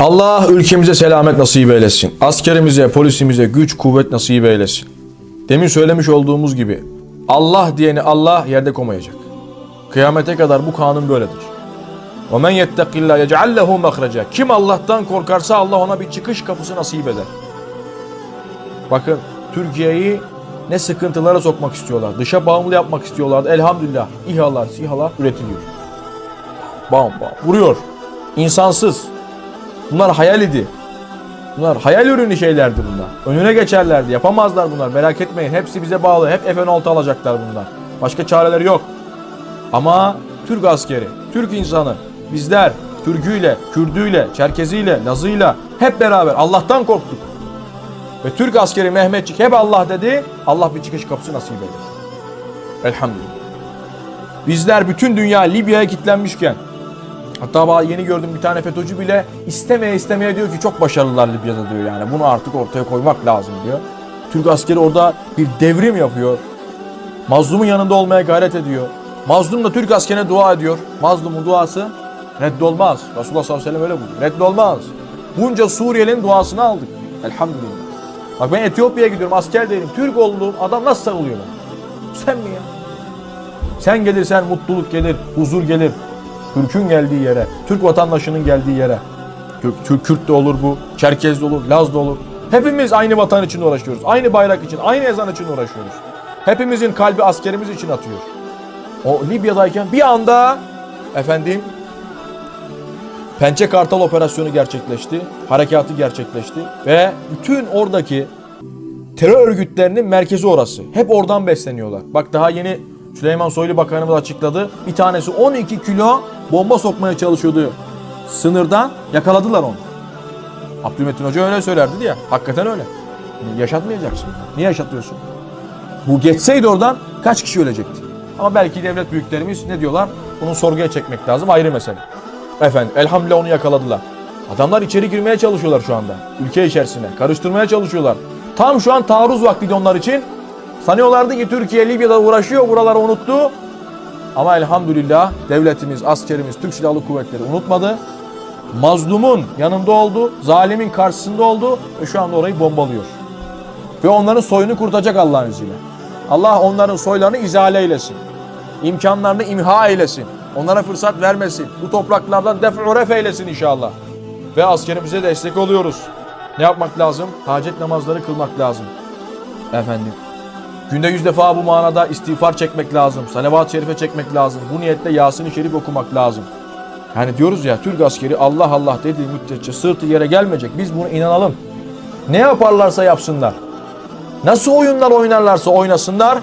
Allah ülkemize selamet nasip eylesin. Askerimize, polisimize güç, kuvvet nasip eylesin. Demin söylemiş olduğumuz gibi Allah diyeni Allah yerde koymayacak. Kıyamete kadar bu kanun böyledir. وَمَنْ يَتَّقِ اللّٰهِ يَجْعَلْ لَهُ مَخْرَجًا Kim Allah'tan korkarsa Allah ona bir çıkış kapısı nasip eder. Bakın Türkiye'yi ne sıkıntılara sokmak istiyorlar. Dışa bağımlı yapmak istiyorlardı. Elhamdülillah İHA'lar, SİHA'lar üretiliyor. Bam bam vuruyor. İnsansız. Bunlar hayal idi. Bunlar hayal ürünü şeylerdi bunlar. Önüne geçerlerdi. Yapamazlar bunlar. Merak etmeyin. Hepsi bize bağlı. Hep F-16 alacaklar bunlar. Başka çareleri yok. Ama Türk askeri, Türk insanı, bizler Türküyle, Kürdüyle, Çerkeziyle, Lazıyla hep beraber Allah'tan korktuk. Ve Türk askeri Mehmetçik hep Allah dedi. Allah bir çıkış kapısı nasip eder. Elhamdülillah. Bizler bütün dünya Libya'ya kilitlenmişken hatta yeni gördüm bir tane FETÖ'cü bile istemeye istemeye diyor ki çok başarılılar Libya'da diyor yani. Bunu artık ortaya koymak lazım diyor. Türk askeri orada bir devrim yapıyor. Mazlumun yanında olmaya gayret ediyor. Mazlum da Türk askerine dua ediyor. Mazlumun duası reddolmaz. Resulullah sallallahu aleyhi ve sellem öyle buyuruyor. Reddolmaz. Bunca Suriyeli'nin duasını aldık. Elhamdülillah. Bak ben Etiyopya'ya gidiyorum asker değilim. Türk olduğum adam nasıl sarılıyor bana? Sen mi ya? Sen gelirsen mutluluk gelir, huzur gelir. Türk'ün geldiği yere, Türk vatandaşının geldiği yere. Türk, Kürt de olur bu, Çerkez de olur, Laz da olur. Hepimiz aynı vatan için uğraşıyoruz. Aynı bayrak için, aynı ezan için uğraşıyoruz. Hepimizin kalbi askerimiz için atıyor. O Libya'dayken bir anda efendim Pençe Kartal operasyonu gerçekleşti. Harekatı gerçekleşti ve bütün oradaki terör örgütlerinin merkezi orası. Hep oradan besleniyorlar. Bak daha yeni Süleyman Soylu Bakanımız açıkladı. Bir tanesi 12 kilo bomba sokmaya çalışıyordu sınırdan. Yakaladılar onu. Abdülmetin Hoca öyle söylerdi diye. Hakikaten öyle. Yaşatmayacaksın. Niye yaşatıyorsun? Bu geçseydi oradan kaç kişi ölecekti? Ama belki devlet büyüklerimiz ne diyorlar? Bunu sorguya çekmek lazım ayrı mesele. Efendim elhamdülillah onu yakaladılar. Adamlar içeri girmeye çalışıyorlar şu anda. Ülke içerisine. Karıştırmaya çalışıyorlar. Tam şu an taarruz vaktiydi onlar için. Sanıyorlardı ki Türkiye Libya'da uğraşıyor. Buraları unuttu. Ama elhamdülillah devletimiz, askerimiz, Türk Silahlı Kuvvetleri unutmadı. Mazlumun yanında oldu. Zalimin karşısında oldu. Ve şu anda orayı bombalıyor. Ve onların soyunu kurtacak Allah'ın izniyle. Allah onların soylarını izale eylesin. İmkanlarını imha eylesin. Onlara fırsat vermesin. Bu topraklardan def'u ref eylesin inşallah. Ve askerimize destek oluyoruz. Ne yapmak lazım? Hacet namazları kılmak lazım. Efendim. Günde yüz defa bu manada istiğfar çekmek lazım. Salavat-ı şerife çekmek lazım. Bu niyetle Yasin-i Şerif okumak lazım. Yani diyoruz ya Türk askeri Allah Allah dediği müddetçe sırtı yere gelmeyecek. Biz buna inanalım. Ne yaparlarsa yapsınlar. Nasıl oyunlar oynarlarsa oynasınlar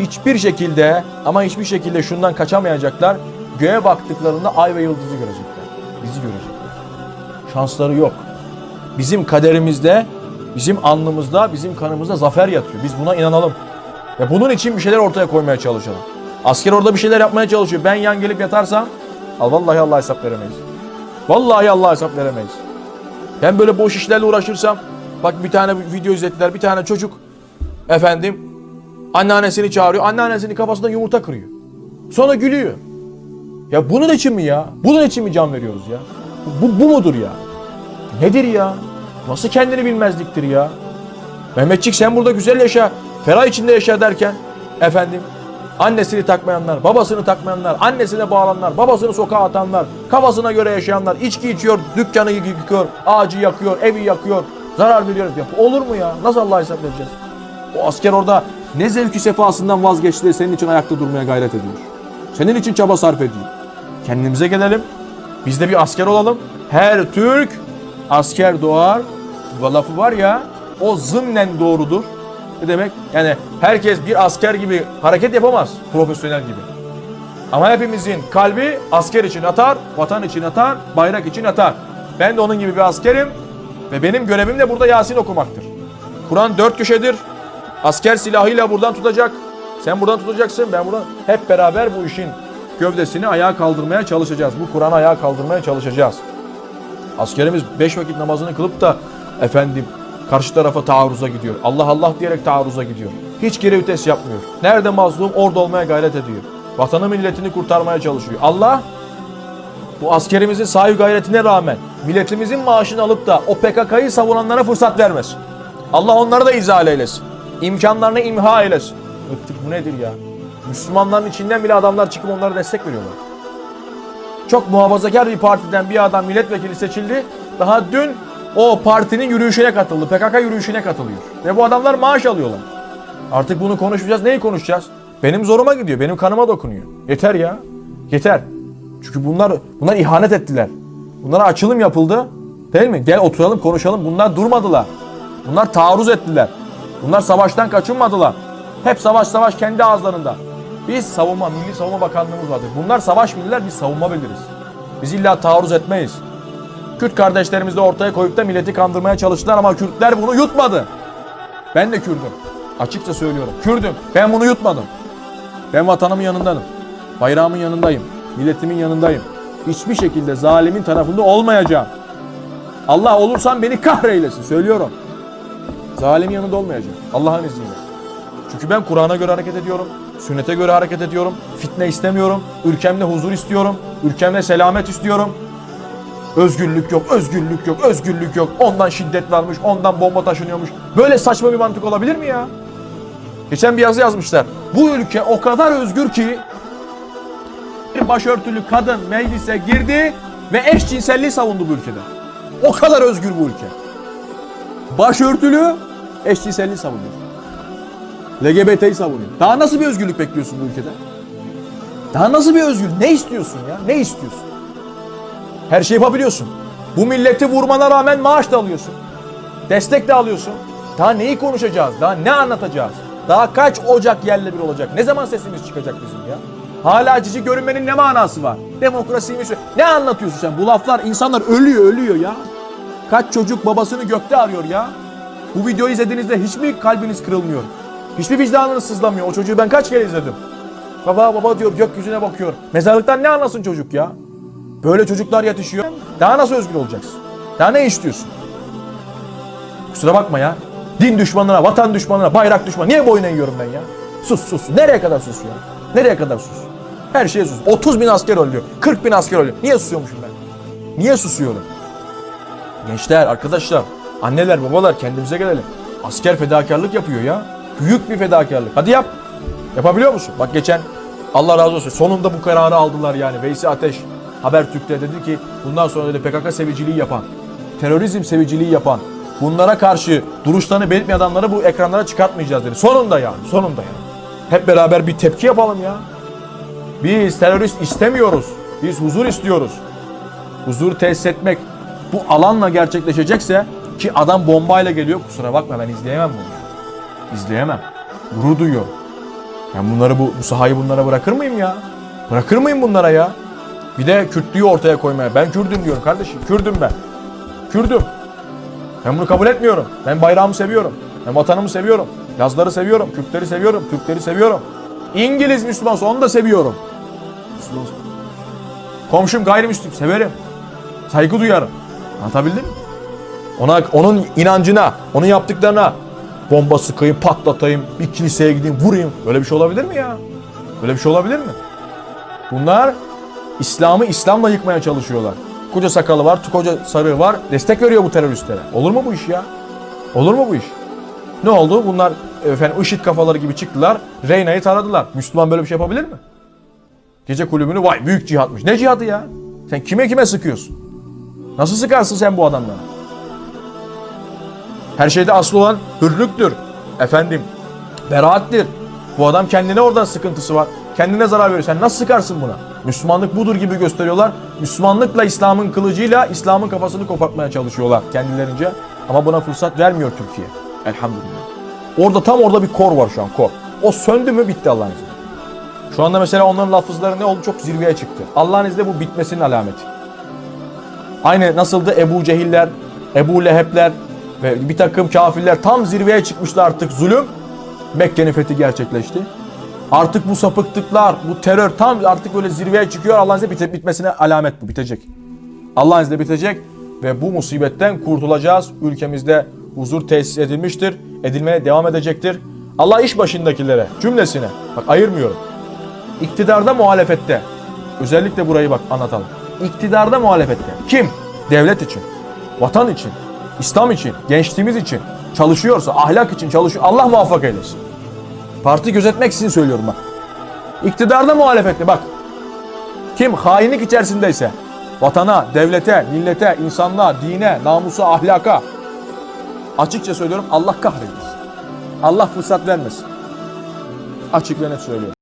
hiçbir şekilde ama hiçbir şekilde şundan kaçamayacaklar. Göğe baktıklarında ay ve yıldızı görecekler. Bizi görecekler. Şansları yok. Bizim kaderimizde, bizim alnımızda, bizim kanımızda zafer yatıyor. Biz buna inanalım. Ve bunun için bir şeyler ortaya koymaya çalışalım. Asker orada bir şeyler yapmaya çalışıyor. Ben yan gelip yatarsam al vallahi Allah hesap veremeyiz. Vallahi Allah hesap veremeyiz. Ben böyle boş işlerle uğraşırsam bak bir tane video izlettiler. Bir tane çocuk efendim anneannesini çağırıyor. Anneannesinin kafasında yumurta kırıyor. Sonra gülüyor. Ya bunun için mi ya? Bunun için mi can veriyoruz ya? Bu, bu mudur ya? Nedir ya? Nasıl kendini bilmezliktir ya? Mehmetçik sen burada güzel yaşa, ferah içinde yaşa derken efendim annesini takmayanlar, babasını takmayanlar, annesine bağlananlar, babasını sokağa atanlar, kafasına göre yaşayanlar, içki içiyor, dükkanı yıkıyor, ağacı yakıyor, evi yakıyor, zarar veriyor. Ya, olur mu ya? Nasıl Allah'a hesap vereceğiz? O asker orada ne zevki sefasından vazgeçti senin için ayakta durmaya gayret ediyor. Senin için çaba sarf ediyor. Kendimize gelelim. Biz de bir asker olalım. Her Türk asker doğar. Bu lafı var ya o zımnen doğrudur. Ne demek? Yani herkes bir asker gibi hareket yapamaz. Profesyonel gibi. Ama hepimizin kalbi asker için atar, vatan için atar, bayrak için atar. Ben de onun gibi bir askerim ve benim görevim de burada Yasin okumaktır. Kur'an dört köşedir. Asker silahıyla buradan tutacak. Sen buradan tutacaksın, ben buradan. Hep beraber bu işin gövdesini ayağa kaldırmaya çalışacağız. Bu Kur'an'ı ayağa kaldırmaya çalışacağız. Askerimiz beş vakit namazını kılıp da efendim karşı tarafa taarruza gidiyor. Allah Allah diyerek taarruza gidiyor. Hiç geri vites yapmıyor. Nerede mazlum orada olmaya gayret ediyor. Vatanı milletini kurtarmaya çalışıyor. Allah bu askerimizin sahi gayretine rağmen milletimizin maaşını alıp da o PKK'yı savunanlara fırsat vermesin. Allah onları da izah eylesin. İmkanlarını imha eylesin. Bıktık bu nedir ya? Müslümanların içinden bile adamlar çıkıp onlara destek veriyorlar. Çok muhafazakar bir partiden bir adam milletvekili seçildi. Daha dün o partinin yürüyüşüne katıldı. PKK yürüyüşüne katılıyor. Ve bu adamlar maaş alıyorlar. Artık bunu konuşmayacağız. Neyi konuşacağız? Benim zoruma gidiyor. Benim kanıma dokunuyor. Yeter ya. Yeter. Çünkü bunlar bunlar ihanet ettiler. Bunlara açılım yapıldı. Değil mi? Gel oturalım konuşalım. Bunlar durmadılar. Bunlar taarruz ettiler. Bunlar savaştan kaçınmadılar. Hep savaş savaş kendi ağızlarında. Biz savunma, Milli Savunma Bakanlığımız vardır. Bunlar savaş bilirler, biz savunma biliriz. Biz illa taarruz etmeyiz. Kürt kardeşlerimiz de ortaya koyup da milleti kandırmaya çalıştılar ama Kürtler bunu yutmadı. Ben de Kürdüm. Açıkça söylüyorum. Kürdüm. Ben bunu yutmadım. Ben vatanımın yanındanım. Bayrağımın yanındayım. Milletimin yanındayım. Hiçbir şekilde zalimin tarafında olmayacağım. Allah olursam beni kahreylesin. Söylüyorum. Zalimin yanında olmayacağım. Allah'ın izniyle. Çünkü ben Kur'an'a göre hareket ediyorum. Sünnete göre hareket ediyorum. Fitne istemiyorum. Ülkemde huzur istiyorum. Ülkemde selamet istiyorum. Özgürlük yok, özgürlük yok, özgürlük yok. Ondan şiddet varmış, ondan bomba taşınıyormuş. Böyle saçma bir mantık olabilir mi ya? Geçen bir yazı yazmışlar. Bu ülke o kadar özgür ki bir başörtülü kadın meclise girdi ve eşcinselliği savundu bu ülkede. O kadar özgür bu ülke. Başörtülü eşcinselliği savunuyor. LGBT'yi savunuyor. Daha nasıl bir özgürlük bekliyorsun bu ülkede? Daha nasıl bir özgür? Ne istiyorsun ya? Ne istiyorsun? Her şeyi yapabiliyorsun. Bu milleti vurmana rağmen maaş da alıyorsun. Destek de alıyorsun. Daha neyi konuşacağız? Daha ne anlatacağız? Daha kaç Ocak yerle bir olacak? Ne zaman sesimiz çıkacak bizim ya? Hala cici görünmenin ne manası var? Demokrasiymiş. Ne anlatıyorsun sen? Bu laflar insanlar ölüyor ölüyor ya. Kaç çocuk babasını gökte arıyor ya. Bu videoyu izlediğinizde hiç mi kalbiniz kırılmıyor? Hiçbir vicdanınız sızlamıyor. O çocuğu ben kaç kere izledim. Baba baba diyor gökyüzüne bakıyor. Mezarlıktan ne anlasın çocuk ya? Böyle çocuklar yetişiyor. Daha nasıl özgür olacaksın? Daha ne istiyorsun? Kusura bakma ya. Din düşmanına, vatan düşmanına, bayrak düşmanına niye boyun eğiyorum ben ya? Sus sus. Nereye kadar sus ya? Nereye kadar sus? Her şeye sus. 30 bin asker ölüyor. 40 bin asker ölüyor. Niye susuyormuşum ben? Niye susuyorum? Gençler, arkadaşlar, anneler, babalar kendimize gelelim. Asker fedakarlık yapıyor ya. Büyük bir fedakarlık. Hadi yap. Yapabiliyor musun? Bak geçen Allah razı olsun sonunda bu kararı aldılar yani. Veysi Ateş Habertürk'te dedi ki bundan sonra dedi PKK seviciliği yapan, terörizm seviciliği yapan, bunlara karşı duruşlarını belirtmeyen adamları bu ekranlara çıkartmayacağız dedi. Sonunda yani, sonunda yani. Hep beraber bir tepki yapalım ya. Biz terörist istemiyoruz. Biz huzur istiyoruz. Huzur tesis etmek bu alanla gerçekleşecekse ki adam bombayla geliyor kusura bakma ben izleyemem bunu. İzleyemem. Gurur duyuyorum. Ben bunları bu, bu sahayı bunlara bırakır mıyım ya? Bırakır mıyım bunlara ya? Bir de Kürtlüğü ortaya koymaya. Ben Kürdüm diyorum kardeşim. Kürdüm ben. Kürdüm. Ben bunu kabul etmiyorum. Ben bayrağımı seviyorum. Ben vatanımı seviyorum. Yazları seviyorum. Kürtleri seviyorum. Türkleri seviyorum. İngiliz Müslümansa onu da seviyorum. Komşum gayrimüslim severim. Saygı duyarım. Anlatabildim mi? Ona, onun inancına, onun yaptıklarına bomba sıkayım, patlatayım, bir kiliseye gideyim, vurayım. Böyle bir şey olabilir mi ya? Böyle bir şey olabilir mi? Bunlar İslam'ı İslam'la yıkmaya çalışıyorlar. Koca sakalı var, koca sarığı var. Destek veriyor bu teröristlere. Olur mu bu iş ya? Olur mu bu iş? Ne oldu? Bunlar efendim IŞİD kafaları gibi çıktılar. Reyna'yı taradılar. Müslüman böyle bir şey yapabilir mi? Gece kulübünü vay büyük cihatmış. Ne cihadı ya? Sen kime kime sıkıyorsun? Nasıl sıkarsın sen bu adamlara? Her şeyde asıl olan hürlüktür. Efendim, beraattir. Bu adam kendine orada sıkıntısı var. Kendine zarar veriyor. Sen nasıl sıkarsın buna? Müslümanlık budur gibi gösteriyorlar. Müslümanlıkla İslam'ın kılıcıyla İslam'ın kafasını kopartmaya çalışıyorlar kendilerince. Ama buna fırsat vermiyor Türkiye. Elhamdülillah. Orada tam orada bir kor var şu an kor. O söndü mü bitti Allah'ın izniyle. Şu anda mesela onların lafızları ne oldu? Çok zirveye çıktı. Allah'ın izniyle bu bitmesinin alameti. Aynı nasıldı Ebu Cehiller, Ebu Lehebler ve bir takım kafirler tam zirveye çıkmıştı artık zulüm. Mekke'nin fethi gerçekleşti. Artık bu sapıklıklar, bu terör tam artık böyle zirveye çıkıyor. Allah'ın izniyle bite- bitmesine alamet bu, bitecek. Allah'ın izniyle bitecek ve bu musibetten kurtulacağız. Ülkemizde huzur tesis edilmiştir, edilmeye devam edecektir. Allah iş başındakilere, cümlesine, bak ayırmıyorum. İktidarda muhalefette, özellikle burayı bak anlatalım. İktidarda muhalefette. Kim? devlet için, vatan için, İslam için, gençliğimiz için çalışıyorsa, ahlak için çalışıyor. Allah muvaffak eylesin. Parti gözetmek için söylüyorum bak. İktidarda muhalefette bak. Kim hainlik içerisindeyse vatana, devlete, millete, insanlığa, dine, namusa, ahlaka açıkça söylüyorum Allah kahretsin. Allah fırsat vermesin. Açık ve net söylüyorum.